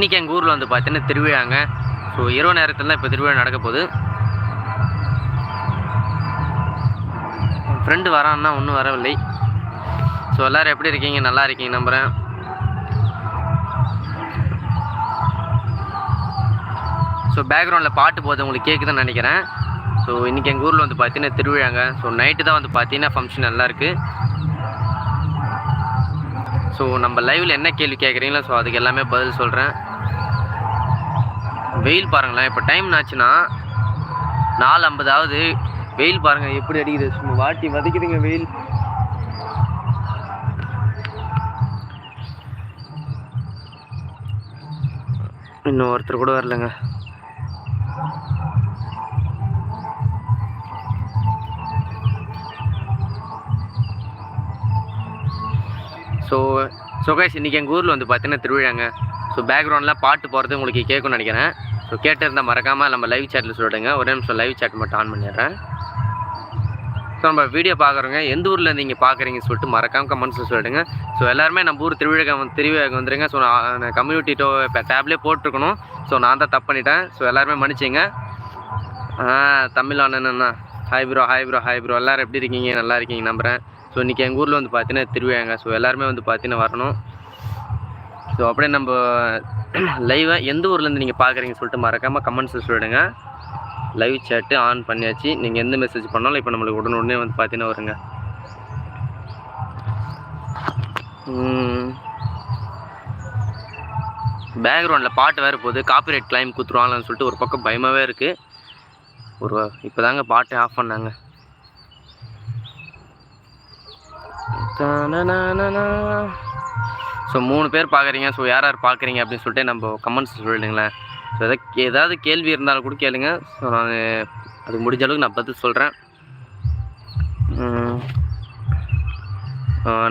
இன்றைக்கி எங்கள் ஊரில் வந்து பார்த்தீங்கன்னா திருவிழாங்க. ஸோ இரவு நேரத்தில் இப்போ திருவிழா நடக்க போகுது. ஃப்ரெண்டு வரான்னா ஒன்றும் வரவில்லை. ஸோ எல்லோரும் எப்படி இருக்கீங்க? நல்லா இருக்கீங்க நம்புகிறேன் ஸோ பேக்ரவுண்டில் பாட்டு போது உங்களுக்கு கேட்குதுன்னு நினைக்கிறேன். ஸோ இன்றைக்கி எங்கள் ஊரில் வந்து பார்த்தீங்கன்னா திருவிழாங்க. ஸோ நைட்டு தான் வந்து பார்த்தீங்கன்னா ஃபங்க்ஷன் நல்லா இருக்குது ஸோ நம்ம லைவில் என்ன கேள்வி கேட்குறீங்களோ ஸோ அதுக்கு எல்லாமே பதில் சொல்கிறேன் வெயில் பாருங்களேன். இப்போ டைம் ஆச்சுன்னா நாலு ஐம்பதாவது வெயில் பாருங்கள் எப்படி அடிக்குது. சும்மா வாட்டி வதைக்குதுங்க வெயில். இன்னும் ஒருத்தர் கூட வரலங்க. ஸோ ஸோ கைஸ் இன்றைக்கி எங்கள் ஊரில் வந்து பார்த்தீங்கன்னா திருவிழாங்க. ஸோ பேக்ரவுண்டில் பாட்டு போகிறது உங்களுக்கு கேட்கும்னு நினைக்கிறேன். ஸோ கேட்டிருந்தால் மறக்காமல் நம்ம லைவ் சேட்டில் சொல்லிடுங்க. ஒரே நிமிஷம் லைவ் சேட் மட்டும் ஆன் பண்ணிடுறேன். ஸோ நம்ம வீடியோ பார்க்குறோங்க எந்த ஊரில் நீங்கள் பார்க்குறீங்கன்னு சொல்லிட்டு மறக்காமல் கமெண்ட்ஸில் சொல்லிடுங்க. ஸோ எல்லாருமே நம்ம ஊர் திருவிழகம் வந்து வந்துடுங்க ஸோ நான் கம்யூனிட்டி டோ இப்போ டேப்லேயே போட்டிருக்கணும். ஸோ நான் தான் தப்பு பண்ணிட்டேன். ஸோ எல்லாருமே மன்னிச்சிங்க. தமிழ் அண்ணன் hi bro hi bro hi bro எல்லோரும் எப்படி இருக்கீங்க? நல்லா இருக்கீங்க நம்புகிறேன் ஸோ இன்றைக்கி எங்கள் ஊரில் வந்து பார்த்தீங்கன்னா திருவிழாங்க. ஸோ எல்லாருமே வந்து பார்த்தீங்கன்னா வரணும். ஸோ அப்படியே நம்ம லைவை எந்த ஊர்லேருந்து நீங்கள் பார்க்குறீங்கன்னு சொல்லிட்டு மறக்காமல் கமெண்ட்ஸில் சொல்லிடுங்க. லைவ் சேட்டு ஆன் பண்ணியாச்சு. நீங்கள் எந்த மெசேஜ் பண்ணாலும் இப்போ நம்மளுக்கு உடனே வந்து பார்த்தீங்கன்னா வருங்க. பேக்ரவுண்டில் பாட்டு வேறு போகுது. காப்பிரைட் கிளைம் குத்துருவாங்கன்னு சொல்லிட்டு ஒரு பக்கம் பயமாகவே இருக்குது ஒரு இப்போ தாங்க பாட்டு ஆஃப் பண்ணாங்க. ஸோ மூணு பேர் பார்க்குறீங்க ஸோ யார் யார் பார்க்குறீங்க அப்படின்னு சொல்லிட்டு நம்ம கமெண்ட்ஸ் சொல்லிடுங்களேன். ஸோ எதாவது ஏதாவது கேள்வி இருந்தாலும் கூட கேளுங்க. ஸோ நான் அது முடிஞ்ச அளவுக்கு நான் பதில் சொல்கிறேன்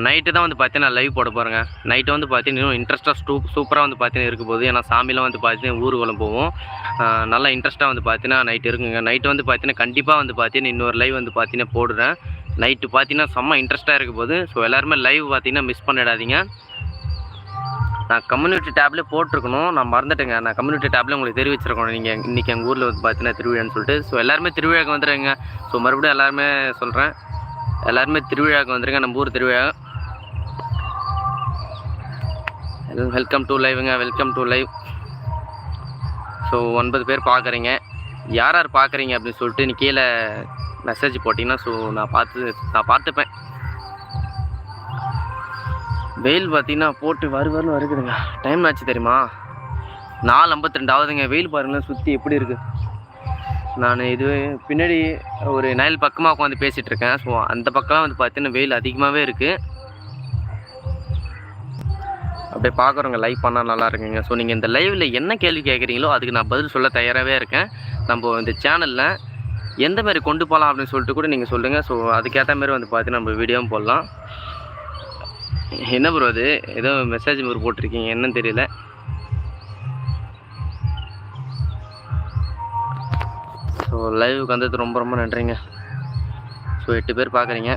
நைட்டு தான் வந்து பார்த்தீங்கன்னா லைவ் போட போகிறேங்க நைட்டு வந்து பார்த்தீங்கன்னா இன்ட்ரெஸ்ட்டாக சூப் சூப்பராக வந்து பார்த்தீங்கன்னா இருக்க போகுது. ஏன்னா சாமிலாம் வந்து பார்த்தீங்கன்னா ஊர்வலம் போவோம். நல்லா இன்ட்ரெஸ்ட்டாக வந்து பார்த்தீங்கன்னா நைட் இருக்குங்க. நைட்டு வந்து பார்த்தீங்கன்னா கண்டிப்பாக வந்து பார்த்தீங்கன்னா இன்னொரு லைவ் வந்து பார்த்தீங்கன்னா போடுறேன். நைட்டு பார்த்தீங்கன்னா செம்ம இன்ட்ரெஸ்ட்டாக இருக்க போகுது. ஸோ எல்லாருமே லைவ் பார்த்தீங்கன்னா மிஸ் பண்ணிடாதீங்க. நான் கம்யூனிட்டி டேப்லேயே போட்டிருக்கணும். நான் மறந்துட்டேங்க. நான் கம்யூனிட்டி டேப்லேயே உங்களுக்கு தெரிவிச்சிருக்கணும். நீங்கள் இன்றைக்கி எங்கள் ஊரில் வந்து பார்த்தீங்கன்னா திருவிழான்னு சொல்லிட்டு. ஸோ எல்லாருமே திருவிழாக்கு வந்துடுங்க ஸோ மறுபடியும் எல்லாருமே சொல்கிறேன் எல்லாருமே திருவிழாக்கு வந்துருங்க. நம்ம ஊர் திருவிழா. வெல்கம் டு லைவுங்க வெல்கம் டு லைவ் ஸோ ஒன்பது பேர் பார்க்குறீங்க யார் யார் பார்க்குறீங்க அப்படின்னு சொல்லிட்டு நீ கீழே மெசேஜ் போட்டிங்கன்னா ஸோ நான் பார்த்து நான் பார்த்துப்பேன். வெயில் பார்த்தீங்கன்னா போட்டு வரு வருன்னு டைம் ஆச்சு தெரியுமா? நாலு ஐம்பத்தி ரெண்டாவதுங்க வெயில் பாருங்களேன் சுற்றி எப்படி இருக்குது நான் இது பின்னாடி ஒரு நயல் பக்கமாக உட்காந்து பேசிகிட்டு இருக்கேன். ஸோ அந்த பக்கம்லாம் வந்து பார்த்தீங்கன்னா வெயில் அதிகமாகவே இருக்குது அப்படியே பார்க்குறவங்க லைவ் பண்ணால் நல்லா இருக்குங்க. ஸோ நீங்கள் இந்த லைவில் என்ன கேள்வி கேட்குறீங்களோ அதுக்கு நான் பதில் சொல்ல தயாராகவே இருக்கேன். நம்ம இந்த சேனலில் எந்த மாதிரி கொண்டு போகலாம் அப்படின்னு சொல்லிட்டு கூட நீங்கள் சொல்லுங்கள் ஸோ அதுக்கேற்ற மாதிரி வந்து பார்த்தீங்கன்னா நம்ம வீடியோவும் போடலாம். என்ன ப்ரோ அது? ஏதோ மெசேஜ் ப்ரோ போட்டிருக்கீங்க என்னன்னு தெரியல. ஸோ லைவுக்கு வந்தது ரொம்ப ரொம்ப நன்றிங்க. ஸோ எட்டு பேர் பார்க்குறீங்க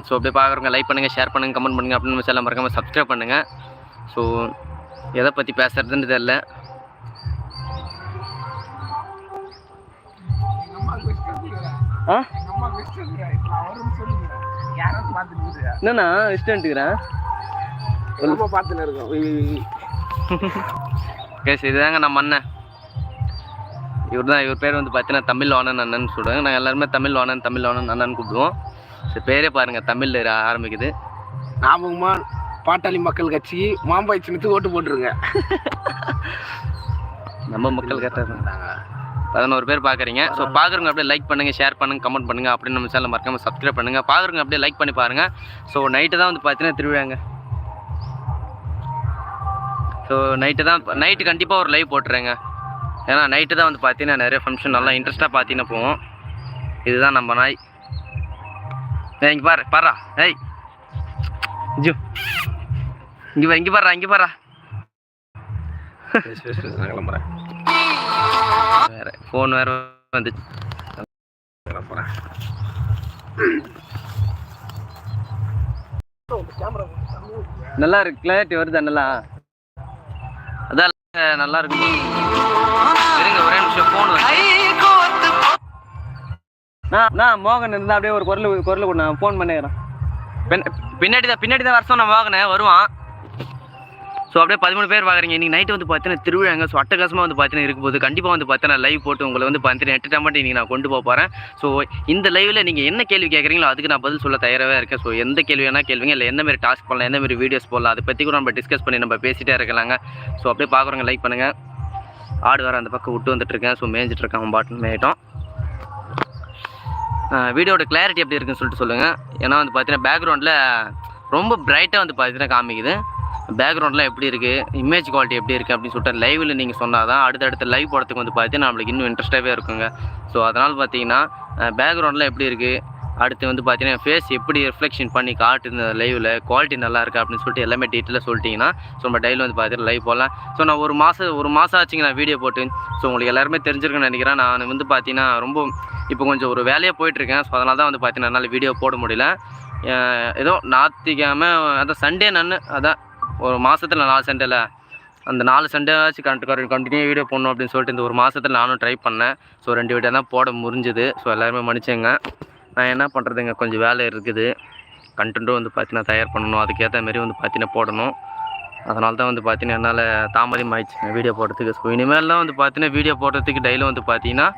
ஸோ அப்படியே பார்க்குறவங்க லைக் பண்ணுங்கள் ஷேர் பண்ணுங்கள் கமெண்ட் பண்ணுங்கள் அப்படின்னு சேனல் மறக்காமல் சப்ஸ்கிரைப் பண்ணுங்கள் ஸோ எதை பற்றி பேசுறதுன்னு தெரில ஆ? என்னண்ணா இஷ்டன்ட்டுக்கிறேன் கேஸ் இதுதாங்க நம்ம அண்ணன். இவர் தான் இவர் பேர் வந்து பார்த்தீங்கன்னா தமிழ் வாணன் அண்ணன் சொல்லுவாங்க நாங்கள் எல்லாருமே தமிழ் வாணன் தமிழ் வாணன் அண்ணன் கூப்பிடுவோம். சரி பேரே பாருங்கள் தமிழில் ஆரம்பிக்குது. ஞாபகமா பாட்டாளி மக்கள் கட்சி மாம்பாய் சின்னத்துக்கு ஓட்டு போட்டுருங்க. நம்ம மக்கள் கரெக்டாக பதினோரு பேர் பார்க்குறீங்க ஸோ பார்க்குறவங்க அப்படியே லைக் பண்ணுங்கள் ஷேர் பண்ணுங்கள் கமெண்ட் பண்ணுங்கள் அப்படின்னு நம்ம சேனல் மறக்காமல் சப்ஸ்கிரைப் பண்ணுங்கள் பார்க்குறவங்க அப்படியே லைக் பண்ணி பாருங்கள் ஸோ நைட்டு தான் வந்து பார்த்தீங்கன்னா திருவிழாங்க. ஸோ நைட்டு தான் நைட்டு கண்டிப்பாக ஒரு லைவ் போட்டுறேங்க. ஏன்னா நைட்டு தான் வந்து பார்த்தீங்கன்னா நிறைய ஃபங்க்ஷன் நல்லா இன்ட்ரெஸ்ட்டாக பார்த்தீங்கன்னா போவோம். இதுதான் நம்ம நாய். இங்கே பாரு பாரா ஏய் ஜு. இங்கே இங்கே பாரு இங்கே பாரா கிளம்புறேன். வேற ஃபோன் வேற வந்து நல்லா இருக்கு கிளாரிட்டி வருதா நல்லா? அதான் நல்லா இருக்கு. இருங்க ஒரே நிமிஷம் ஃபோன் நான் மோகன் இருந்தா அப்படியே ஒரு குரல் குரல் கொண்டு நான் ஃபோன் பண்ணிடுறேன் பின்னாடி தான் பின்னாடி தான் வர சொன்ன மோகனை வருவான். ஸோ அப்படியே பதிமூணு பேர் பார்க்குறீங்க இன்றைக்கி நைட்டு வந்து பார்த்தீங்கன்னா திருவிழாங்க. ஸோ அட்டகாசமாக வந்து பார்த்தீங்கன்னா இருக்கும் போது கண்டிப்பாக வந்து பார்த்தீங்கன்னா லைவ் போட்டு உங்களை வந்து பார்த்தீங்கன்னா என்டர்டைன்மெண்ட் இன்றைக்கி நான் கொண்டு போக போகிறேன் ஸோ இந்த லைவில் நீங்கள் என்ன கேள்வி கேட்குறீங்களோ அதுக்கு நான் பதில் சொல்ல தயாராகவே இருக்கேன். ஸோ எந்த கேள்வி வேணால் கேள்விங்க. இல்லை எந்த மாதிரி டாஸ்க் பண்ணலாம் எந்த மாதிரி வீடியோஸ் போடலாம் அதை பற்றி கூட நம்ம டிஸ்கஸ் பண்ணி நம்ம பேசிகிட்டே இருக்கலாங்க. ஸோ அப்படியே பார்க்குறவங்க லைக் பண்ணுங்கள் ஆடு வேறு அந்த பக்கம் விட்டு வந்துட்டு இருக்கேன். ஸோ மேய்ஞ்சிட்ருக்கேன் அவன் பாட்டு மேயிட்டோம். வீடியோட கிளாரிட்டி எப்படி இருக்குன்னு சொல்லிட்டு சொல்லுங்கள் ஏன்னா வந்து பார்த்தீங்கன்னா பேக்ரவுண்டில் ரொம்ப பிரைட்டாக வந்து பார்த்தீங்கன்னா காமிக்குது. பேக்ரவுண்ட்லாம் எப்படி இருக்குது இமேஜ் குவாலிட்டி எப்படி இருக்குது அப்படின்னு சொல்லிட்டு லைவில் நீங்கள் சொன்னால் தான் அடுத்தடுத்த லைவ் போடுறதுக்கு வந்து பார்த்தீங்கன்னா நம்மளுக்கு இன்னும் இன்ட்ரெஸ்ட்டாகவே இருக்குங்க. ஸோ அதனால் பார்த்தீங்கன்னா பேக்ரவுண்ட்லாம் எப்படி இருக்குது அடுத்து வந்து பார்த்தீங்கன்னா ஃபேஸ் எப்படி ரிஃப்ளெக்ஷன் பண்ணி காட்டுன லைவில் குவாலிட்டி நல்லா இருக்கா? அப்படின்னு சொல்லிட்டு எல்லாமே டீட்டெயிலாக சொல்லிட்டீங்கன்னா ஸோ நம்ம டெய்லி வந்து பார்த்தீங்கன்னா லைவ் போடலாம். ஸோ நான் ஒரு மாதம் ஒரு மாதம் ஆச்சுங்க நான் வீடியோ போட்டு. ஸோ உங்களுக்கு எல்லாருமே தெரிஞ்சிருக்குன்னு நினைக்கிறேன். நான் வந்து பார்த்தீங்கன்னா ரொம்ப இப்போ கொஞ்சம் ஒரு வேலையாக போயிட்டுருக்கேன் ஸோ அதனால தான் வந்து பார்த்தீங்கன்னா என்னால் வீடியோ போட முடியல. ஏதோ ஞாத்திக்காம அதான் சண்டே நான் அதான் ஒரு மாதத்தில் நாலு சண்டேல. அந்த நாலு சண்டேவாச்சும் கண்டு கண்டினியூ வீடியோ போடணும் அப்படின்னு சொல்லிட்டு இந்த ஒரு மாதத்தில் நானும் ட்ரை பண்ணேன். ஸோ ரெண்டு வீடியோ தான் போட முடிஞ்சுது. ஸோ எல்லாருமே மன்னிச்சுங்க. நான் என்ன பண்ணுறதுங்க கொஞ்சம் வேலை இருக்குது. கண்டென்ட்டும் வந்து பார்த்தீங்கன்னா தயார் பண்ணணும். அதுக்கேற்ற மாரி வந்து பார்த்தீங்கன்னா போடணும். அதனால தான் வந்து பார்த்தீங்கன்னா என்னால் தாமதம் ஆயிடுச்சுங்க வீடியோ போடுறதுக்கு. ஸோ இனிமேல் தான் வந்து பார்த்தீங்கன்னா வீடியோ போடுறதுக்கு டெய்லியும் வந்து பார்த்தீங்கன்னா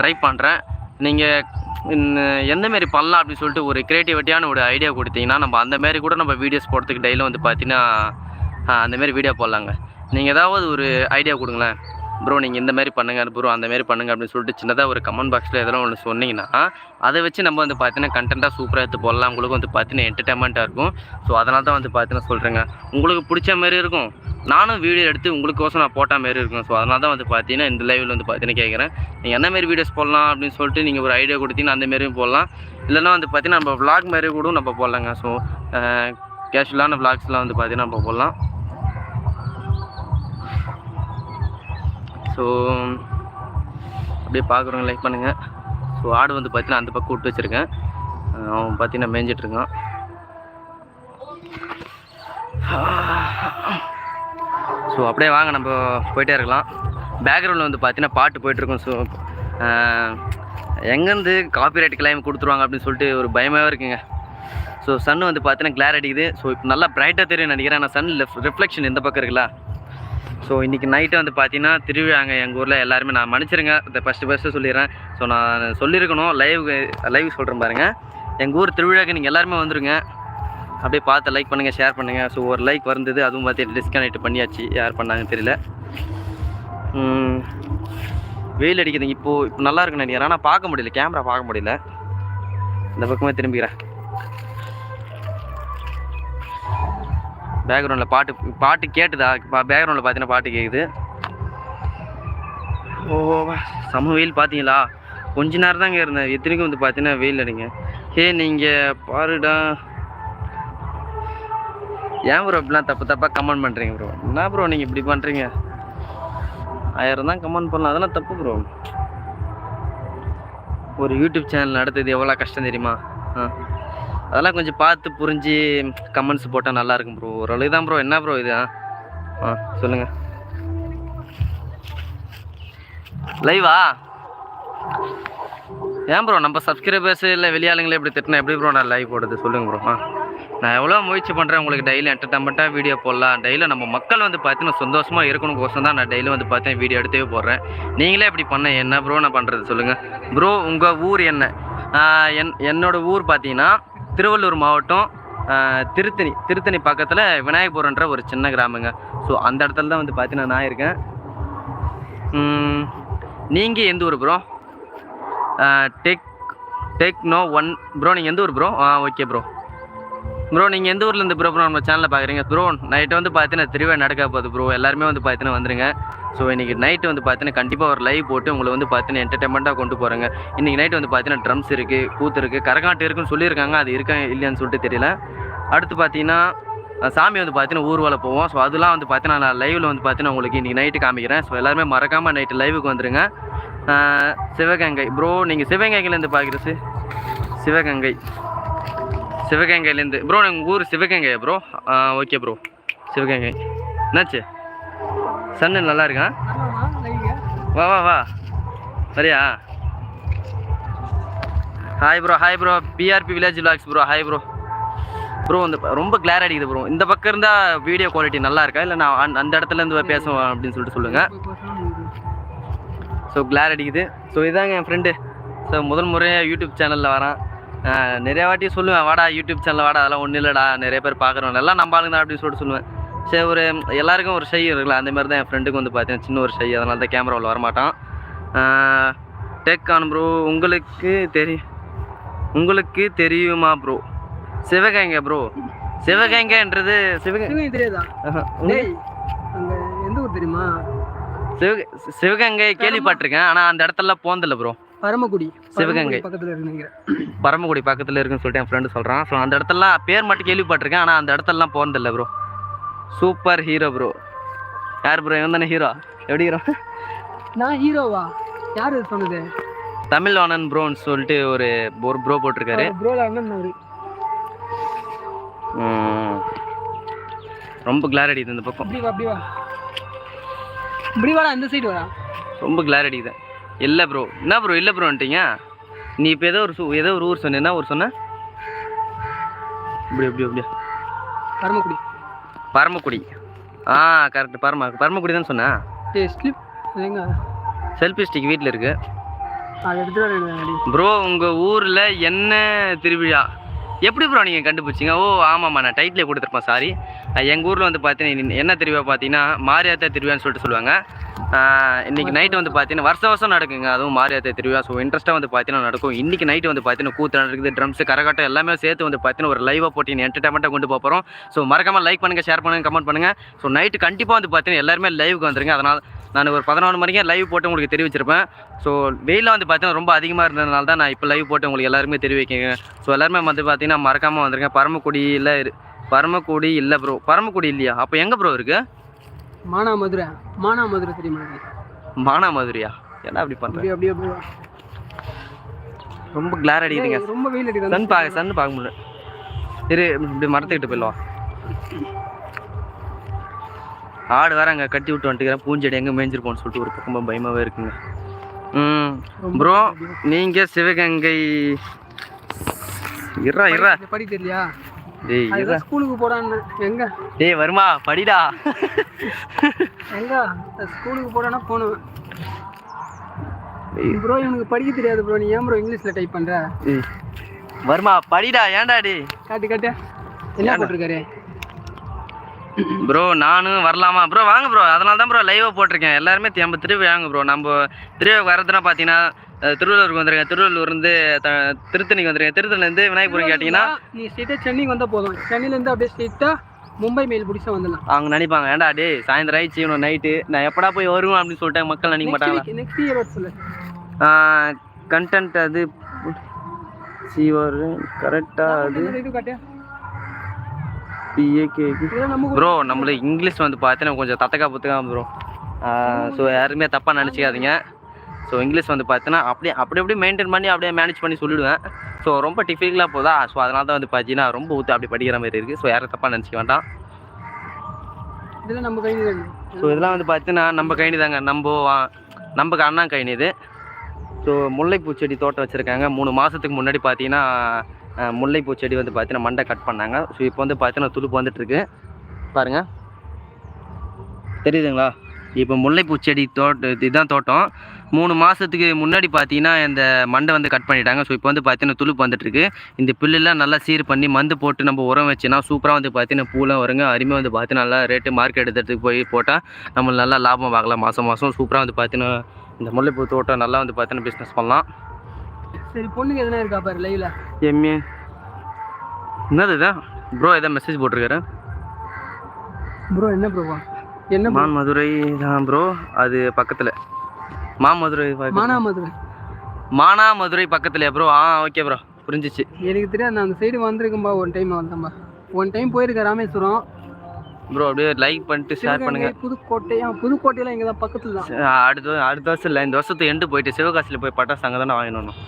ட்ரை பண்ணுறேன் நீங்கள் எந்த மாரி பண்ணலாம் அப்படின்னு சொல்லிட்டு ஒரு க்ரியேட்டிவிட்டியான ஒரு ஐடியா கொடுத்தீங்கன்னா நம்ம அந்தமாரி கூட நம்ம வீடியோஸ் போடுறதுக்கு டெய்லியும் வந்து பார்த்தீங்கன்னா அந்தமாரி வீடியோ போடலாங்க. நீங்கள் ஏதாவது ஒரு ஐடியா கொடுங்களேன். ப்ரோ நீங்கள் இந்த மாதிரி பண்ணுங்க ப்ரோ அந்த மாதிரி பண்ணுங்க அப்படின்னு சொல்லிட்டு சின்னதாக ஒரு கமெண்ட் பாக்ஸில் எதெல்லாம் ஒன்று சொன்னீங்கன்னா அதை வச்சு நம்ம வந்து பார்த்தீங்கன்னா கண்டென்ட்டாக சூப்பராக எடுத்து போடலாம். உங்களுக்கு வந்து பார்த்தீங்கன்னா என்டர்டைன்மெண்ட்டாக இருக்கும். ஸோ அதனால தான் வந்து பார்த்தீங்கன்னா சொல்கிறேங்க உங்களுக்கு பிடிச்ச மாதிரி இருக்கும். நானும் வீடியோ எடுத்து உங்களுக்கோசம் நான் போட்ட மாதிரி இருக்கும். ஸோ அதனால தான் வந்து பார்த்தீங்கன்னா இந்த லைவில் வந்து பார்த்தீங்கன்னா கேட்குறேன் நீங்கள் என்ன மாதிரி வீடியோஸ் போடலாம் அப்படின்னு சொல்லிட்டு நீங்கள் ஒரு ஐடியா கொடுத்தீங்கன்னா அந்த மாரியும் போடலாம். இல்லைனா வந்து பார்த்தீங்கன்னா நம்ம விளாக் மாதிரி கூட நம்ம போடலாங்க. ஸோ கேஷுவலான விளாக்ஸ்லாம் வந்து பார்த்தீங்கன்னா நம்ம போடலாம். ஸோ அப்படியே பார்க்குறவங்க லைக் பண்ணுங்கள் ஸோ ஆடு வந்து பார்த்தீங்கன்னா அந்த பக்கம் விட்டு வச்சுருக்கேன். அவன் பார்த்தீங்கன்னா மேய்ஞ்சிட்ருக்கான் ஸோ அப்படியே வாங்க நம்ம போயிட்டே இருக்கலாம். பேக்ரவுண்டில் வந்து பார்த்தீங்கன்னா பாட்டு போயிட்டுருக்கோம் ஸோ எங்கேருந்து காப்பிரைட் கிளைம் கொடுத்துருவாங்க அப்படின்னு சொல்லிட்டு ஒரு பயமாகவே இருக்குங்க. ஸோ சன் வந்து பார்த்தீங்கன்னா கிளார் அடிக்குது. ஸோ இப்போ நல்லா பிரைட்டாக தெரியும் நினைக்கிறேன். ஆனால் சன் ரிஃப்ளெக்ஷன் இந்த பக்கம் இருக்குல்ல. ஸோ இன்றைக்கி நைட்டு வந்து பார்த்தீங்கன்னா திருவிழாங்க எங்கள் ஊரில் எல்லாருமே. நான் மன்னிச்சிருங்க. இதை ஃபஸ்ட்டு ஃபஸ்ட்டு சொல்லிடுறேன். ஸோ நான் சொல்லியிருக்கணும். லைவ் லைவ் சொல்கிறேன் பாருங்கள் எங்கள் ஊர் திருவிழாக்கு நீங்கள் எல்லாருமே வந்துருங்க. அப்படியே பார்த்து லைக் பண்ணுங்கள் ஷேர் பண்ணுங்கள் ஸோ ஒரு லைக் வந்தது அதுவும் பார்த்து டிஸ்கனெக்ட் பண்ணியாச்சு. யார் பண்ணாங்கன்னு தெரியல. வெயில் அடிக்குதுங்க. இப்போது இப்போ நல்லா இருக்குன்னு நினைக்கிறேன். ஆனால் பார்க்க முடியல. கேமரா பார்க்க முடியல. இந்த பக்கமே திரும்பிக்கிறேன். பேக்ரவுண்டில் பாட்டு பாட்டு கேட்டுதா? பேக்ரவுண்டில் பார்த்தீங்கன்னா பாட்டு கேட்குது ஓ செம வெயில் பார்த்தீங்களா கொஞ்ச நேரம் தாங்க இருந்தேன். எத்தனைக்கும் வந்து பார்த்தீங்கன்னா வெயில் அடிங்க. ஹே நீங்கள் பாருடா. ஏன் ப்ரோ இப்படிலாம் தப்பு தப்பாக கமெண்ட் பண்ணுறீங்க ப்ரோ என்ன ப்ரோ நீங்கள் இப்படி பண்ணுறீங்க ஆயிரம் தான் கமெண்ட் பண்ணலாம். அதெல்லாம் தப்பு ப்ரோ ஒரு யூடியூப் சேனல் நடத்துறது எவ்வளோ கஷ்டம் தெரியுமா? ஆ? அதெல்லாம் கொஞ்சம் பார்த்து புரிஞ்சு கமெண்ட்ஸ் போட்டால் நல்லா இருக்கும் ப்ரோ ஓரளவு தான் ப்ரோ என்ன ப்ரோ இது ஆ? ஆ சொல்லுங்கள் லைவா ஏன் ப்ரோ நம்ம சப்ஸ்கிரைபர்ஸ் இல்லை வெளியாளுங்களே எப்படி திட்டினா எப்படி ப்ரோ நான் லைவ் போடுறது? சொல்லுங்கள் ப்ரோ ஆ. நான் எவ்வளோ முயற்சி பண்ணுறேன் உங்களுக்கு டெய்லி என்டர்டைன்மெண்ட்டாக வீடியோ போடலாம். டெய்லியும் நம்ம மக்கள் வந்து பார்த்தீங்கன்னா சந்தோஷமாக இருக்கணும் கோசம் தான் நான் டெய்லியும் வந்து பார்த்தேன் வீடியோ எடுத்தே போடுறேன். நீங்களே இப்படி பண்ண என்ன ப்ரோ நான் பண்ணுறது சொல்லுங்கள் ப்ரோ உங்கள் ஊர் என்ன? என் என்னோட ஊர் பார்த்தீங்கன்னா திருவள்ளூர் மாவட்டம் திருத்தணி திருத்தணி பக்கத்தில் விநாயகபுரன்ற ஒரு சின்ன கிராமங்க. ஸோ அந்த இடத்துல தான் வந்து பார்த்தீங்கன்னா நான் இருக்கேன். நீங்கள் எந்த ஊர் bro tech techno one bro நீங்கள் எந்த ஊர் ப்ரோ ஆ ஓகே ப்ரோ ப்ரோ நீங்கள் எந்த ஊர்லேருந்து ப்ரோ ப்ரோ நம்ம சேனலில் பார்க்குறீங்க ப்ரோ நைட்டு வந்து பார்த்தீங்கன்னா திருவிழா நடக்க போகுது ப்ரோ எல்லாருமே வந்து பார்த்தீங்கன்னா வந்துருங்க. ஸோ இன்றைக்கி நைட்டு வந்து பார்த்தீங்கன்னா கண்டிப்பாக ஒரு லைவ் போட்டு உங்களை வந்து பார்த்தீங்கன்னா என்டர்டைன்மெண்ட்டாக கொண்டு போகிறாங்க இன்றைக்கி நைட்டு வந்து பார்த்தீங்கன்னா ட்ரம்ஸ் இருக்குது கூத்து இருக்குது கரகாட்டு இருக்குன்னு சொல்லியிருக்காங்க. அது இருக்கா இல்லையான்னு சொல்லிட்டு தெரியல. அடுத்து பார்த்தீங்கன்னா சாமி வந்து பார்த்தீங்கன்னா ஊர்வலம் போவோம். ஸோ அதெல்லாம் வந்து பார்த்தீங்கன்னா நான் லைவில் வந்து பார்த்தீங்கன்னா உங்களுக்கு இன்றைக்கி நைட்டு காமிக்கிறேன். ஸோ எல்லாருமே மறக்காமல் நைட்டு லைவுக்கு வந்துருங்க. சிவகங்கை. ப்ரோ நீங்கள் சிவகங்கையிலேருந்து பார்க்குறது சிவகங்கை. சிவகங்கையிலேருந்து. ப்ரோ எங்கள் ஊர் சிவகங்கையா ப்ரோ ஓகே ப்ரோ சிவகங்கை. என்னாச்சு? சன்னு நல்லா இருக்கா? வா வா வா. சரியா hi bro hi bro PRB village vlogs bro hi bro bro இந்த ப- ரொம்ப கிளியர் அடிக்குது ப்ரோ இந்த பக்கம் இருந்தால் வீடியோ குவாலிட்டி நல்லா இருக்கா? இல்லை நான் அந்த- அந்த இடத்துல இருந்து பேசுவேன் அப்படின்னு சொல்லிட்டு சொல்லுங்கள் ஸோ கிளியர் அடிக்குது. ஸோ இதாங்க என் ஃப்ரெண்டு ஸோ முதல் முறையாக யூடியூப் சேனலில் வரேன். நிறைய வாட்டி சொல்லுவேன் வாடா யூடியூப் சேனல் வாடா அதெல்லாம் ஒன்றும் இல்லைடா நிறைய பேர் பார்க்குறோம் எல்லாம் நம்ம ஆளுங்க தான் அப்படின்னு சொல்லிட்டு சொல்லுவேன். சரி ஒரு எல்லாருக்கும் ஒரு ஷை இருக்குல்ல அந்த மாதிரி தான் என் ஃப்ரெண்டுக்கு வந்து பார்த்தீங்கன்னா சின்ன ஒரு ஷை அதனால தான் கேமராவில் வரமாட்டான். டேக் ஆன் ப்ரோ உங்களுக்கு தெரி உங்களுக்கு தெரியுமா ப்ரோ சிவகங்கை ப்ரோ சிவகங்கைன்றது சிவகங்கை தெரியாதா? எந்த ஊர் தெரியுமா? சிவக சிவகங்கை கேள்விப்பட்டிருக்கேன் ஆனால் அந்த இடத்துல போனதில்ல ப்ரோ பரமக்குடி. சிவகங்கை. பக்கத்துல இருக்கு நினைக்கிறேன். பரமக்குடி பக்கத்தில் இருக்குன்னு சொல்லிட்டு என் ஃப்ரெண்டு சொல்கிறான் ஸோ அந்த இடத்துலலாம் பேர் மட்டும் கேள்விப்பட்டிருக்கேன் ஆனால் அந்த இடத்துலலாம் போனதில்ல ப்ரோ சூப்பர் ஹீரோ ப்ரோ யார் ப்ரோ இவன் தானே ஹீரோ எப்படி ஹீரோ நான் ஹீரோவா? யார் சொன்னது? தமிழ் வாணன் ப்ரோன்னு சொல்லிட்டு ஒரு ஒரு ப்ரோ போட்டிருக்காரு. ப்ரோல அண்ணன் அவரு. ரொம்ப கிளார் அடிக்குது இந்த பக்கம். அப்படி வா அப்படி வா இப்படி வாடா இந்த சைடு வாடா. ரொம்ப கிளார் அடிக்குது. இல்லை ப்ரோ என்ன ப்ரோ இல்லை ப்ரோன்ட்டீங்க நீ இப்போ ஏதோ ஒரு ஏதோ ஒரு ஊர் சொன்ன. என்ன ஊர் சொன்ன? இப்படி இப்படி இப்படி. பரமக்குடி. பரமக்குடி. ஆ கரெக்ட் பரம பரமக்குடி தான் சொன்னேன் ஸ்லிப் செல்ஃபி ஸ்டிக் வீட்டில் இருக்கு. அதை எடுத்துட்டு வரேன் அடி. ப்ரோ உங்கள் ஊரில் என்ன திருவிழா? எப்படி ப்ரோ நீங்கள் கண்டுபிடிச்சிங்க? ஓ ஆமாம்மா நான் டைட்டிலே கொடுத்துருப்பேன் சாரி எங்கள் ஊரில் வந்து பார்த்தீங்கன்னா என்ன திருவிழா பார்த்தீங்கன்னா மாரியாத்தா திருவிழான்னு சொல்லிட்டு சொல்லுவாங்க. இன்றைக்கி நைட்டு வந்து பார்த்தீங்கன்னா வருஷம் வருஷம் நடக்குங்க. அதுவும் மாரியாத்தா திருவிழா. ஸோ இன்ட்ரெஸ்ட்டாக வந்து பார்த்தீங்கன்னா நடக்கும். இன்றைக்கி நைட்டு வந்து பார்த்தீங்கன்னா கூத்து நடக்குது ட்ரம்ஸ் கரகாட்டம் எல்லாமே சேர்த்து வந்து பார்த்தீங்கன்னா ஒரு லைவாக போட்டி என்டர்டைன்மெண்ட்டாக கொண்டு போகிறோம் ஸோ மறக்காமல் லைக் பண்ணுங்கள் ஷேர் பண்ணுங்கள் கமெண்ட் பண்ணுங்கள் ஸோ நைட்டு கண்டிப்பாக வந்து பார்த்தீங்கன்னா எல்லாருமே லைவுக்கு வந்துருங்க. அதனால் நான் ஒரு பதினொன்று மணிக்கே லைவ் போட்டு உங்களுக்கு தெரிவிச்சிருப்பேன். ஸோ வெயிலில் வந்து பார்த்தீங்கன்னா ரொம்ப அதிகமாக இருந்ததுனால தான் நான் இப்போ லைவ் போட்டு உங்களுக்கு எல்லாருமே தெரிவிக்கங்க ஸோ எல்லாருமே வந்து பார்த்தீங்கன்னா மறக்காமல் பரமக்குடியில் இரு பரமக்குடி இல்லை ப்ரோ பரமக்குடி இல்லையா? அப்போ எங்கே ப்ரோ இருக்குது மானாமதுரை. மானாமதுரை தெரியுமா? மானாமதுரையா? என்ன அப்படி பண்ணுறேன் அப்படி அப்படி அப்படி வா. ரொம்ப கிளார் அடிக்குதுங்க. ரொம்ப வெயில் அடிக்குது. சன் பார்க்க சன் பார்க்க முடியல. இரு இப்படி மரத்துக்கிட்டு போயிடலாம் ஆடு வேற அங்கே கட்டி விட்டு வந்துட்டுக்கிறேன் பூஞ்செடி எங்கே மேய்ஞ்சிருப்போம்னு சொல்லிட்டு ஒரு பக்கமாக பயமாகவே இருக்குங்க. ப்ரோ நீங்கள் சிவகங்கை. இறா இறா படி- தெரியலையா? டேய் ஸ்கூலுக்கு போடான்னு எங்க? டேய் வருமா? படிடா. எங்க? ஸ்கூலுக்கு போடானா போகணும் ப்ரோ இவனுக்கு படிக்க தெரியாது ப்ரோ நீ ஏன் ப்ரோ இங்கிலீஷ்ல டைப் பண்ற? வருமா? படிடா ஏன்டா டேய்? காட்டு காட்டு. என்ன போட்டிருக்காரு? ப்ரோ நானும் வரலாமா? ப்ரோ வாங்க ப்ரோ அதனால தான் ப்ரோ லைவாக போட்டிருக்கேன். எல்லாருமே நம்ம திருவிழாங்க ப்ரோ நம்ம திருவிழாக்கு வரதுனா பார்த்தீங்கன்னா திருவள்ளூருக்கு வந்துருங்க திருவள்ளூர்லேருந்து த திருத்தணிக்கு வந்துருங்க திருத்தணிலேருந்து விநாயகபுரம் கேட்டிங்கன்னா நீ ஸ்ட்ரெயிட்டா சென்னைக்கு வந்தா போதும். சென்னையில இருந்து அப்படியே ஸ்ட்ரெயிட்டா மும்பை மெயில் பிடிச்சா வந்துடலாம். அவங்க நினைப்பாங்க ஏன்டா டேய் சாயந்தரம் ஆயிடுச்சு இவனை நைட்டு நான் எப்படா போய் வருவேன்? அப்படின்னு சொல்லிட்டு மக்கள் நினைக்க வீக் நெக்ஸ்ட் இயர் சொல்லு. கண்டென்ட் அது சிவர் கரெக்டாக அது. பிஏகே ப்ரோ நம்மளுக்கு இங்கிலீஷ் வந்து பார்த்தீங்கன்னா கொஞ்சம் தத்தக்கா புத்தகா ப்ரோ ஸோ யாருமே தப்பாக நினச்சிக்காதீங்க. ஸோ இங்கிலீஷ் வந்து பார்த்தீங்கன்னா அப்படியே அப்படி அப்படியே மெயின்டைன் பண்ணி அப்படியே மேனேஜ் பண்ணி சொல்லிடுவேன். ஸோ ரொம்ப டிஃபிகலாக போதா? ஸோ அதனால தான் வந்து பார்த்தீங்கன்னா ரொம்ப ஊற்று அப்படி படிக்கிற மாதிரி இருக்குது ஸோ யாரும் தப்பாக நினச்சிக்க வேண்டாம். நம்ம கையில் ஸோ இதெல்லாம் வந்து பார்த்தீங்கன்னா நம்ம கைனி தாங்க. நம்ம நம்ம அண்ணா கைனி இது. ஸோ முல்லைப்பூ செடி தோட்டம் வச்சுருக்காங்க. மூணு மாதத்துக்கு முன்னாடி பார்த்தீங்கன்னா முல்லைப்பூ செடி வந்து பார்த்தீங்கன்னா மண்டை கட் பண்ணாங்க. ஸோ இப்போ வந்து பார்த்தீங்கன்னா துளுப்பு வந்துட்டுருக்கு. பாருங்கள் தெரியுதுங்களா? இப்போ முல்லைப்பூ செடி தோட்ட இதுதான் தோட்டம். மூணு மாதத்துக்கு முன்னாடி பார்த்தீங்கன்னா இந்த மண்டை வந்து கட் பண்ணிட்டாங்க. ஸோ இப்போ வந்து பார்த்தீங்கன்னா துளுப்பு வந்துட்டுருக்கு. இந்த புல்லுலாம் நல்லா சீர் பண்ணி மந்து போட்டு நம்ம உரம் வச்சுன்னா சூப்பராக வந்து பார்த்தீங்கன்னா பூலாம் வருங்க. அருமையாக வந்து பார்த்தீங்கன்னா நல்லா ரேட்டு மார்க்கெட் எடுத்துகிட்டு போய் போட்டால் நம்மளுக்கு நல்லா லாபம் பார்க்கலாம். மாதம் மாதம் சூப்பராக வந்து பார்த்தீங்கன்னா இந்த முல்லைப்பூ தோட்டம் நல்லா வந்து பார்த்தீங்கன்னா பிஸ்னஸ் பண்ணலாம். சரி பொண்ணுங்க எதுனா இருக்கா பாரு லைவ்ல? எம்ஏ. என்னது இதான் ப்ரோ எதாவது மெசேஜ் போட்டிருக்காரு. ப்ரோ என்ன ப்ரோவா என்ன bro? மான்மதுரை தான் ப்ரோ. அது பக்கத்தில். மாமதுரை பக்கத்துல. மானாமதுரை. மானாமதுரை பக்கத்துலையா ப்ரோ? ஆ ஓகே ப்ரோ. புரிஞ்சிச்சு. எனக்கு தெரியாது நான் அந்த சைடு வந்திருக்கேன்பா ஒன் டைம் வந்தேன்பா ஒன் டைம் போயிருக்கேன் ராமேஸ்வரம். ப்ரோ அப்படியே லைக் பண்ணிட்டு ஷேர் பண்ணுங்க. சிவகங்கை, புதுக்கோட்டை ஆ, புதுக்கோட்டையெல்லாம் இங்கே தான் பக்கத்துல தான் அடுத்த அடுத்த வருஷம் இல்லை இந்த வருஷத்து எண்டு போயிட்டு சிவகாசியில் போய் பட்டாசு அங்கே தானே வாங்கினோம்.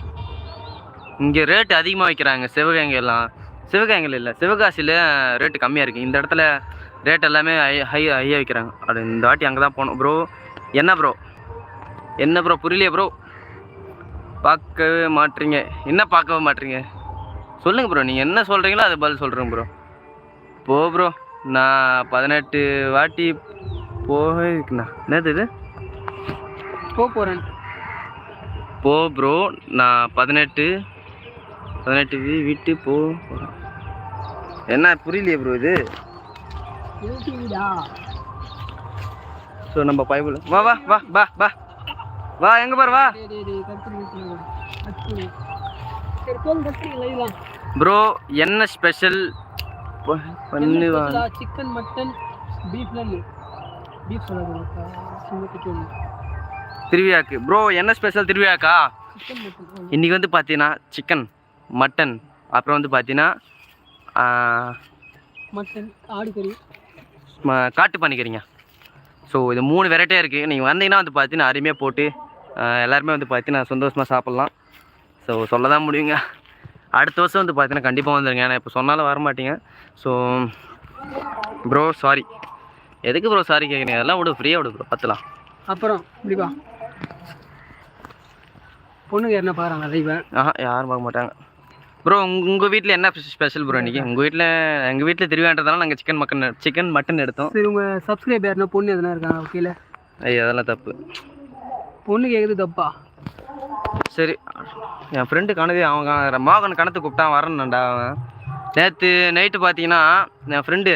இங்கே ரேட் அதிகமாக வைக்கிறாங்க சிவகங்கை எல்லாம். சிவகங்கையில் இல்லை சிவகாசியில் ரேட்டு கம்மியாக இருக்குது இந்த இடத்துல ரேட் எல்லாமே ஹை ஹை ஹையாக வைக்கிறாங்க. அது இந்த வாட்டி அங்கே தான் போகணும் ப்ரோ என்ன ப்ரோ என்ன ப்ரோ புரியலையே ப்ரோ பார்க்கவே மாட்றீங்க. என்ன பார்க்கவே மாட்றீங்க? சொல்லுங்கள் ப்ரோ நீங்கள் என்ன சொல்கிறீங்களோ அது பதில் சொல்கிறேன் ப்ரோ போ ப்ரோ நான் பதினெட்டு வாட்டி போயிருக்குண்ணா. என்னது இது? போக போகிறேன் போ ப்ரோ நான் பதினெட்டு பதினெட்டு வீ- வீட்டு போ. என்ன புரியலையே ப்ரோ இது? ஸோ நம்ம பைபிள். வா வா வா வா வா. வா எங்கே பாரு வா. ப்ரோ என்ன ஸ்பெஷல் பண்ணு வா. சிக்கன் மட்டன் பீஃப் சொல்லாது திருவிழாக்கு. ப்ரோ என்ன ஸ்பெஷல் திருவிழாக்கா? மட்டன் இன்றைக்கி வந்து பார்த்தீங்கன்னா சிக்கன் மட்டன். அப்புறம் வந்து பார்த்தீங்கன்னா மட்டன் ஆடு கறி காட்டு பண்ணிக்கிறீங்க ஸோ இது மூணு வெரைட்டியாக இருக்குது நீங்கள் வந்தீங்கன்னா வந்து பார்த்தீங்கன்னா அருமையாக போட்டு எல்லாருமே வந்து பார்த்தீங்கன்னா சந்தோஷமாக சாப்பிட்லாம். ஸோ சொல்ல தான் முடியுங்க. அடுத்த வருஷம் வந்து பார்த்தீங்கன்னா கண்டிப்பாக வந்துருங்க. நான் இப்போ சொன்னாலும் வர மாட்டீங்க. ஸோ ப்ரோ சாரி எதுக்கு ப்ரோ சாரி கேட்குறீங்க அதெல்லாம் விடு ஃப்ரீயாக விடு ப்ரோ பார்த்துலாம் அப்புறம் இப்படிப்பா பொண்ணுங்க என்ன லைவ ஆஹா யாரும் பார்க்க மாட்டாங்க. ப்ரோ உங்க உங்கள் வீட்டில் என்ன ஸ்பெஷல் ப்ரோ இன்றைக்கி உங்கள் வீட்டில் எங்கள் வீட்டில் திருவிழான்றதால நாங்கள் சிக்கன் மக்கன் சிக்கன் மட்டன் எடுத்தோம். சரி உங்க சப்ஸ்கிரைப் யாருன்னா பொண்ணு எதுனா இருக்காங்க ஓகேல ஐயோ அதெல்லாம் தப்பு. பொண்ணு கேக்குது தப்பா? சரி என் ஃப்ரெண்டு கணது அவன் மோகன் கணத்து கூப்பிட்டான் வரணும்டா அவன். நேற்று நைட்டு பார்த்தீங்கன்னா என் ஃப்ரெண்டு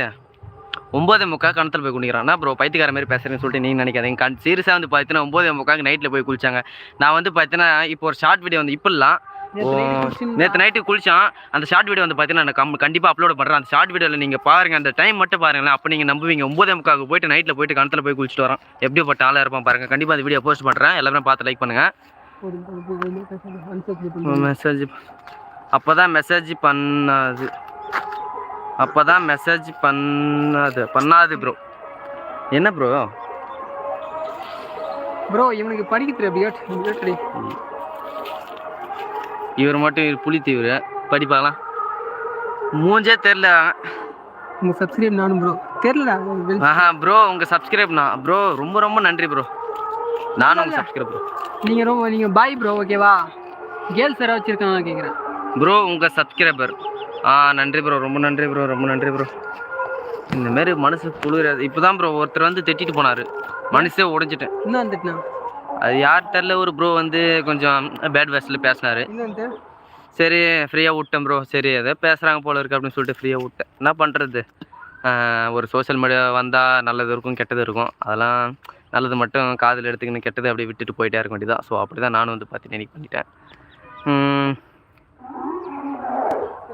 ஒம்போதே முக்கா கணத்தில் போய் குடிக்கிறான் ப்ரோ பைத்தியக்கார மாதிரி பேசுகிறேன்னு சொல்லிட்டு நீங்கள் நினைக்காதீங்க. கண் சீரியஸாக வந்து பார்த்தீங்கன்னா ஒம்போதே முக்காக்கு நைட்டில் போய் குளிச்சாங்க. நான் வந்து பார்த்தீங்கன்னா இப்போ ஒரு ஷார்ட் வீடியோ வந்து இப்போல்லாம் நேற்று நைட்டு குளிச்சான் அந்த ஷார்ட் வீடியோ வந்து பார்த்தீங்கன்னா நான் கம் கண்டிப்பாக அப்லோட் பண்ணுறேன் அந்த ஷார்ட் வீடியோவில் நீங்கள் பாருங்கள் அந்த டைம் மட்டும் பாருங்களேன். அப்போ நீங்கள் நம்புவீங்க. ஒம்போதே முக்காக்கு போயிட்டு நைட்டில் போயிட்டு கணத்தில் போய் குளிச்சுட்டு வரோம். எப்படிப்பட்ட ஆளாக இருப்பான் பாருங்கள் கண்டிப்பாக அந்த வீடியோ போஸ்ட் பண்ணுறேன் எல்லாருமே பார்த்து லைக் பண்ணுங்கள். மெசேஜ் அப்போ தான் மெசேஜ் பண்ணாது. அப்போ தான் மெசேஜ் பண்ணாது. பண்ணாது ப்ரோ என்ன ப்ரோ ப்ரோ இவனுக்கு படிக்க கேட்டுடி. இவர் மட்டும் இவர் புலி தீவிர. படிப்பாங்களாம் மூஞ்சே தெரில உங்க சப்ஸ்கிரைப் நானும் ப்ரோ தெரியலடா வெல்- ஆஹா ப்ரோ உங்கள் சப்ஸ்கிரைப்ண்ணா ப்ரோ ரொம்ப ரொம்ப நன்றி ப்ரோ நானும் உங்கள் சப்ஸ்கிரைப் ப்ரோ நீங்க ரொம்ப நீங்க பாய் ப்ரோ ஓகேவா கேர்ள்ஸ் யாராவது வச்சிருக்காங்க கேக்குறேன். ப்ரோ உங்கள் சப்ஸ்கிரைபர் ஆ நன்றி ப்ரோ ரொம்ப நன்றி ப்ரோ ரொம்ப நன்றி ப்ரோ இந்த மாதிரி மனசு குளிராது. இப்போ தான் ப்ரோ ஒருத்தர் வந்து திட்டிட்டு போனார். மனசே உடைஞ்சிட்டேன். என்ன வந்துட்டுண்ணா அது யார் தெரில ஒரு ப்ரோ வந்து கொஞ்சம் பேட் வேர்ட்ஸில் பேசினாரு. சரி ஃப்ரீயாக விட்டேன் ப்ரோ சரி ஏதோ பேசுகிறாங்க போல இருக்கு அப்படின்னு சொல்லிட்டு ஃப்ரீயாக விட்டேன். என்ன பண்ணுறது ஒரு சோஷியல் மீடியா வந்தால் நல்லது இருக்கும் கெட்டது இருக்கும். அதெல்லாம் நல்லது மட்டும் காதில் எடுத்துக்கின்னு கெட்டது அப்படியே விட்டுட்டு போயிட்டே இருக்க வேண்டியதான் ஸோ அப்படி தான் நானும் வந்து பார்த்து நினைக்க பண்ணிட்டேன்.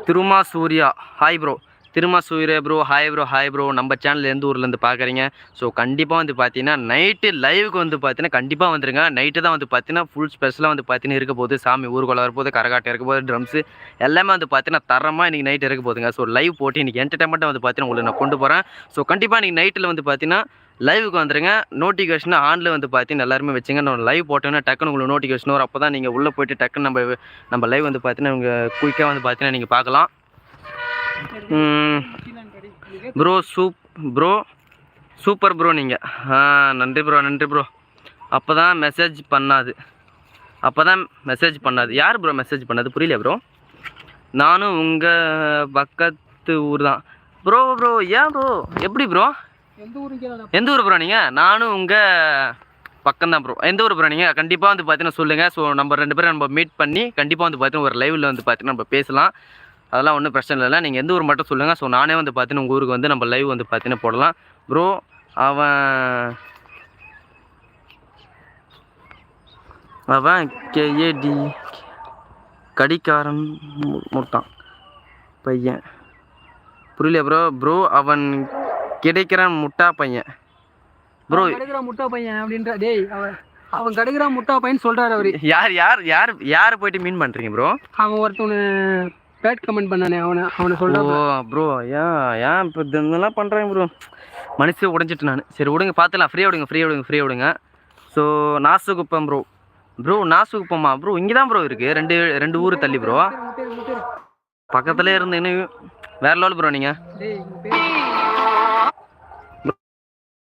Thiruma Surya. Hi bro Thiruma Surya bro hi bro hi bro நம்ம சேனல் எந்த ஊர்லேருந்து பார்க்குறீங்க ஸோ கண்டிப்பாக வந்து பார்த்தீங்கன்னா நைட்டு லைவுக்கு வந்து பார்த்தீங்கன்னா கண்டிப்பாக வந்துருங்க. நைட்டு தான் வந்து பார்த்தீங்கன்னா ஃபுல் ஸ்பெஷலாக வந்து பார்த்தீங்கன்னா இருக்க போது சாமி ஊர்கோலம் வரப்போது கரகாட்டம் இருக்க போகுது ட்ரம்ஸு எல்லாமே வந்து பார்த்தீங்கன்னா தரமாக இன்றைக்கி நைட் இருக்க போதுங்க ஸோ லைவ் போட்டு இன்றைக்கி என்டர்டைன்மெண்ட்டாக வந்து பார்த்தீங்கன்னா உங்களை நான் கொண்டு போகிறேன் ஸோ கண்டிப்பாக இன்றைக்கி நைட்டில் வந்து பார்த்தீங்கன்னா லைவுக்கு வந்துருங்க. நோட்டிஃபிகேஷன் ஆனில் வந்து பார்த்தீங்கன்னா எல்லாருமே வச்சுங்க. நான் லைவ் போட்டோன்னா டக்குன்னு உங்களுக்கு நோட்டிஃபிகேஷன் வரும். அப்போ தான் நீங்கள் உள்ளே போயிட்டு டக்குன்னு நம்ம நம்ம லைவ் வந்து பார்த்தீங்கன்னா உங்கள் குயிக்காக வந்து பார்த்தீங்கன்னா நீங்கள் பார்க்கலாம். Bro super bro super bro நீங்கள் ஆ நன்றி ப்ரோ நன்றி ப்ரோ. அப்போ தான் மெசேஜ் பண்ணாது. அப்போ தான் மெசேஜ் பண்ணாது. யார் ப்ரோ மெசேஜ் பண்ணது? புரியல ப்ரோ? நானும் உங்கள் பக்கத்து ஊர் தான். ப்ரோ ப்ரோ ஏன் ப்ரோ? எப்படி ப்ரோ? எந்த ஊர் ப்ரோ நீங்கள் நானும் உங்கள் பக்கம் தான் ப்ரோ. எந்த ஊர் ப்ரோ நீங்கள் கண்டிப்பாக வந்து பார்த்தீங்கன்னா சொல்லுங்கள் ஸோ நம்ம ரெண்டு பேரும் நம்ம மீட் பண்ணி கண்டிப்பாக வந்து பார்த்தீங்கன்னா ஒரு லைவில் வந்து பார்த்தீங்கன்னா நம்ம பேசலாம். அதெல்லாம் ஒன்றும் பிரச்சனை இல்லை நீங்கள் எந்த ஊர் மட்டும் சொல்லுங்கள் ஸோ நானே வந்து பார்த்தீங்கன்னா உங்கள் ஊருக்கு வந்து நம்ம லைவ் வந்து பார்த்தீங்கன்னா போடலாம். ப்ரோ அவன் அவன் கேஏடி கடிக்காரன் முட்டான். பையன். புரியல ப்ரோ ப்ரோ அவன் கிடைக்கிறான் முட்டா பையன். ப்ரோ கடுக்குறான் முட்டா பையன் அப்படின்ற டேய் அவன் அவன் கடுக்குறான் முட்டா பையன் சொல்றாரு அவரு. யார் யார் யார் யாரை போயிட்டு மீன் பண்ணுறீங்க ப்ரோ அவன் ஒருத்தவனு பேட் கமெண்ட் பண்ணானே அவனை அவனை ஓ ப்ரோ ஏன் ஏன் இப்போ இதெல்லாம் பண்ணுறேன் ப்ரோ மனசு உடஞ்சிட்டு நான். சரி விடுங்க பார்த்துலாம் ஃப்ரீயாக விடுங்க ஃப்ரீயாக விடுங்க ஃப்ரீயாக விடுங்க. ஸோ நாசுகுப்பம் ப்ரோ ப்ரோ நாசுகுப்பமா? ப்ரோ இங்கே தான் ப்ரோ இருக்குது ரெண்டு ரெண்டு ஊர் தள்ளி ப்ரோ பக்கத்துலேயே இருந்து இன்னும் வேற லெவல் ப்ரோ நீங்கள்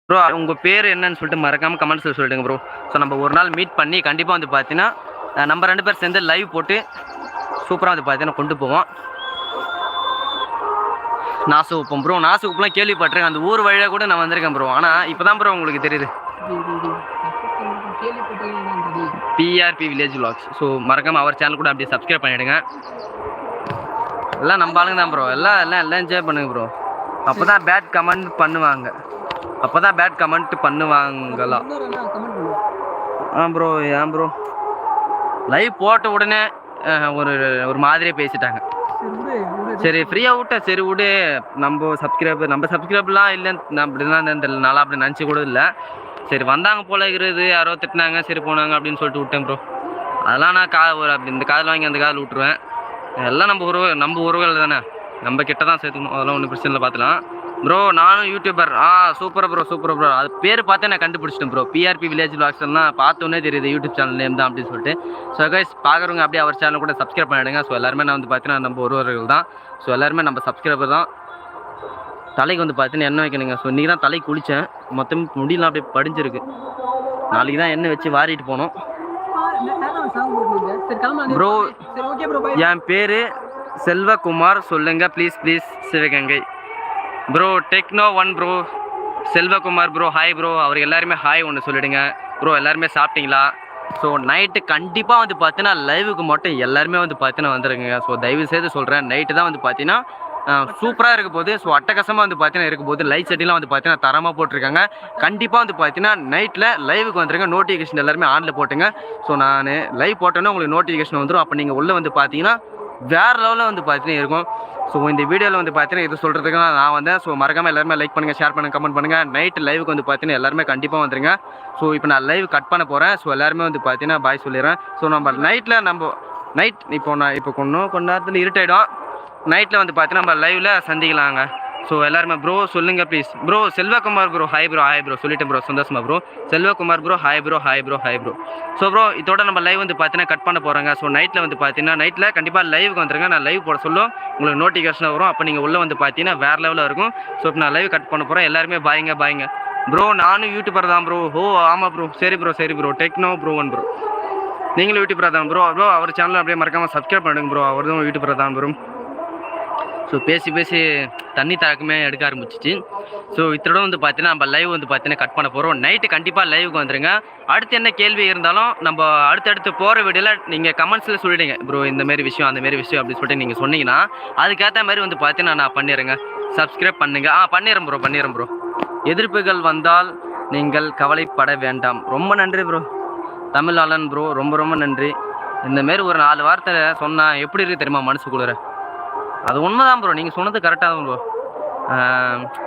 ப்ரோ உங்கள் பேர் என்னன்னு சொல்லிட்டு மறக்காமல் கமெண்ட்ஸில் சொல்லிடுங்க ப்ரோ ஸோ நம்ம ஒரு நாள் மீட் பண்ணி கண்டிப்பாக வந்து பார்த்தீங்கன்னா நம்ம ரெண்டு பேர் சேர்ந்து லைவ் போட்டு சூப்பராக வந்து பார்த்தீங்கன்னா கொண்டு போவோம். நாசு உப்பம் ப்ரோ நாசு உப்புலாம் கேள்விப்பட்டிருக்கேன். அந்த ஊர் வழியாக கூட நான் வந்திருக்கேன் ப்ரோ ஆனால் இப்போ தான் ப்ரோ உங்களுக்கு தெரியுது. PRP village vlogs. ஸோ மறக்காமல் அவர் சேனல் கூட அப்படியே சப்ஸ்கிரைப் பண்ணிவிடுங்க எல்லாம் நம்ம ஆளுங்க தான் ப்ரோ எல்லாம் எல்லாம் எல்லாம் என்ஜாய் பண்ணுங்க ப்ரோ அப்போ தான் பேட் கமெண்ட் பண்ணுவாங்க அப்போ தான் பேட் கமெண்ட் பண்ணுவாங்களா. ஆ ப்ரோ ஏன் ப்ரோ லைவ் போட்ட உடனே ஒரு ஒரு மாதிரியே பேசிட்டாங்க. சரி ஃப்ரீயாக விட்ட சரி விடு. நம்ம சப்ஸ்கிரைபர் நம்ம சப்ஸ்கிரைப்லாம் இல்லைன்னு நான் அப்படிலாம் தெரியல. நான்லாம் அப்படி நினச்சி கூட இல்லை. சரி வந்தாங்க போல இருக்கிறது யாரோ திட்டினாங்க சரி போனாங்க அப்படின்னு சொல்லிட்டு விட்டேன் ப்ரோ அதெல்லாம் நான் கா ஒரு அப்படி இந்த காதில் வாங்கி அந்த காதில் விட்டுருவேன். எல்லாம் நம்ம உறவு நம்ம உறவுகள் தானே. நம்ம கிட்ட தான் சேர்த்துக்கணும். அதெல்லாம் ஒன்றும் பிரச்சனை இல்லை பார்த்துலாம் ப்ரோ நானும் யூடியூபர் ஆ சூப்பர் ப்ரோ சூப்பர் ப்ரோ அது பேர் பார்த்தே நான் கண்டுபிடிச்சிட்டேன் ப்ரோ பிஆர்பி வில்லேஜ் பிளாக்ஸ்லாம் பார்த்தோன்னே தெரியுது யூடியூப் சேனல் நேம் தான் அப்படின்னு சொல்லிட்டு. ஸோ கைஸ் பார்க்குறவங்க அப்படியே அவர் சேனல் கூட சப்ஸ்கிரைப் பண்ணிடுங்க. ஸோ எல்லாருமே நான் வந்து பார்த்தீங்கன்னா நம்ம ஒருவர்கள் தான். ஸோ எல்லாருமே நம்ம சப்ஸ்கிரைபர் தான். தலைக்கு வந்து பார்த்தீங்கன்னா எண்ணெய் வைக்கணுங்க. ஸோ இன்றைக்கி தான் தலைக்கு குளித்தேன் மொத்தம் முடியெல்லாம் அப்படியே படிஞ்சிருக்கு. நாளைக்கு தான் எண்ணெய் வச்சு வாரிட்டு போகணும் ப்ரோ என் பேர் செல்வகுமார். சொல்லுங்க please please Sivaganga. Bro techno one bro Selvakumar bro hi bro அவர் எல்லாருமே ஹாய் ஒன்று சொல்லிடுங்க. ப்ரோ எல்லாருமே சாப்பிட்டீங்களா? ஸோ நைட்டு கண்டிப்பாக வந்து பார்த்தீங்கன்னா லைவுக்கு மட்டும் எல்லாருமே வந்து பார்த்தீங்கன்னா வந்துருங்க. ஸோ தயவு செய்து சொல்கிறேன் நைட்டு தான் வந்து பார்த்தீங்கன்னா சூப்பராக இருக்க போது ஸோ அட்டகாசமாக வந்து பார்த்தீங்கன்னா இருக்கும் போது லைட் செட்டிங்லாம் வந்து பார்த்தீங்கன்னா தரமாக போட்டிருக்காங்க. கண்டிப்பாக வந்து பார்த்தீங்கன்னா நைட்டில் லைவுக்கு வந்துருங்க. நோட்டிஃபிகேஷன் எல்லாருமே ஆனில் போட்டுங்க. ஸோ நான் லைவ் போட்டோன்னே உங்களுக்கு நோட்டிஃபிகேஷன் வந்துடும் அப்போ நீங்கள் உள்ளே வந்து பார்த்தீங்கன்னா வேறு லெவலில் வந்து பார்த்தீங்கன்னா இருக்கும். ஸோ இந்த வீடியோவில் வந்து பார்த்தீங்கன்னா இது சொல்கிறதுக்கு நான் வந்தேன். ஸோ மறக்காமல் எல்லாருமே லைக் பண்ணுங்கள் ஷேர் பண்ணுங்கள் கமெண்ட் பண்ணுங்கள் நைட் லைவுக்கு வந்து பார்த்தீங்கன்னா எல்லாருமே கண்டிப்பாக வந்துருங்க. ஸோ இப்போ நான் லைவ் கட் பண்ண போகிறேன் ஸோ எல்லாருமே வந்து பார்த்தீங்கன்னா பாய் சொல்லிடுறேன். ஸோ நம்ம நைட்டில் நம்ம நைட் இப்போ நான் இப்போ கொஞ்சம் கொஞ்ச நேரத்தில் இருட்டாயிடும். நைட்டில் வந்து பார்த்தீங்கன்னா நம்ம லைவில் சந்திக்கலாங்க. ஸோ எல்லாருமே ப்ரோ சொல்லுங்க please bro Selvakumar bro hi bro hi bro சொல்லிட்டேன் ப்ரோ சந்தோஷமா bro Selvakumar bro hi bro hi bro hi bro so bro இதோட நம்ம லைவ் வந்து பார்த்தீங்கன்னா கட் பண்ண போகிறாங்க ஸோ நைட்டில் வந்து பார்த்தீங்கன்னா நைட்டில் கண்டிப்பாக லைவுக்கு வந்துருங்க. நான் லைவ் போட சொல்லும். உங்களுக்கு நோட்டிஃபிகேஷன் வரும். அப்போ நீங்கள் உள்ளே வந்து பார்த்தீங்கன்னா வேறு லெவலில் இருக்கும். ஸோ இப்போ நான் லைவ் கட் பண்ண போகிறேன் எல்லாருமே பாய்ங்க பாய்ங்க ப்ரோ நானும் யூடியூபர் தான் ப்ரோ ஓ ஆமாம் ப்ரோ சரி ப்ரோ சரி bro techno bro one bro நீங்களும் யூடியூபர் தான் ப்ரோ ப்ரோ அவர் சேனல் அப்படியே மறக்காமல் சப்ஸ்கிரைப் பண்ணுங்க ப்ரோ அவர் தான் யூடியூபர் தான் ப்ரோ ஸோ பேசி பேசி தண்ணி தாக்கமே எடுக்க ஆரம்பிச்சிச்சு. ஸோ இத்தோட வந்து பார்த்தீங்கன்னா நம்ம லைவ் வந்து பார்த்தீங்கன்னா கட் பண்ண போகிறோம் நைட்டு கண்டிப்பாக லைவுக்கு வந்துருங்க. அடுத்து என்ன கேள்வி இருந்தாலும் நம்ம அடுத்தடுத்து போகிற வீடியோவில் நீங்கள் கமெண்ட்ஸில் சொல்லிடுங்க. ப்ரோ இந்தமாரி விஷயம் அந்தமாரி விஷயம் அப்படின்னு சொல்லிட்டு நீங்கள் சொன்னீங்கன்னா அதுக்கேற்ற மாதிரி வந்து பார்த்தீங்கன்னா நான் பண்ணிடுறேங்க. சப்ஸ்கிரைப் பண்ணுங்க. ஆ பண்ணிடுறேன் ப்ரோ பண்ணிடுறேன் ப்ரோ எதிர்ப்புகள் வந்தால் நீங்கள் கவலைப்பட வேண்டாம். ரொம்ப நன்றி ப்ரோ தமிழ் ஆளன் ப்ரோ ரொம்ப ரொம்ப நன்றி. இந்தமாரி ஒரு நாலு வார்த்தை சொன்னால் எப்படி இருக்குது தெரியுமா மனசுக்குள்ளே அது உண்மைதான் ப்ரோ நீங்கள் சொன்னது கரெக்டாக தான் ப்ரோ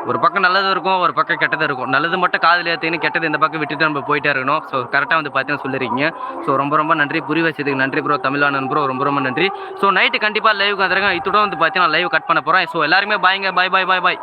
ஒரு பக்கம் நல்லது இருக்கும் ஒரு பக்கம் கெட்டது இருக்கும். நல்லது மட்டும் காதில் ஏற்றின்னு கெட்டது இந்த பக்கம் விட்டுட்டு நம்ம போயிட்டே இருக்கணும். ஸோ கரெக்டாக வந்து பார்த்தீங்கன்னா சொல்லிருக்கீங்க. ஸோ ரொம்ப ரொம்ப நன்றி. புரி வச்சதுக்கு நன்றி ப்ரோ தமிழானன் ப்ரோ ரொம்ப ரொம்ப நன்றி. ஸோ நைட்டு கண்டிப்பாக லைவ் வந்துருங்க இத்தோட வந்து பார்த்தீங்கன்னா லைவ் கட் பண்ண போகிறேன் ஸோ எல்லாருமே பாய்ங்க பாய் பாய் பாய் பாய்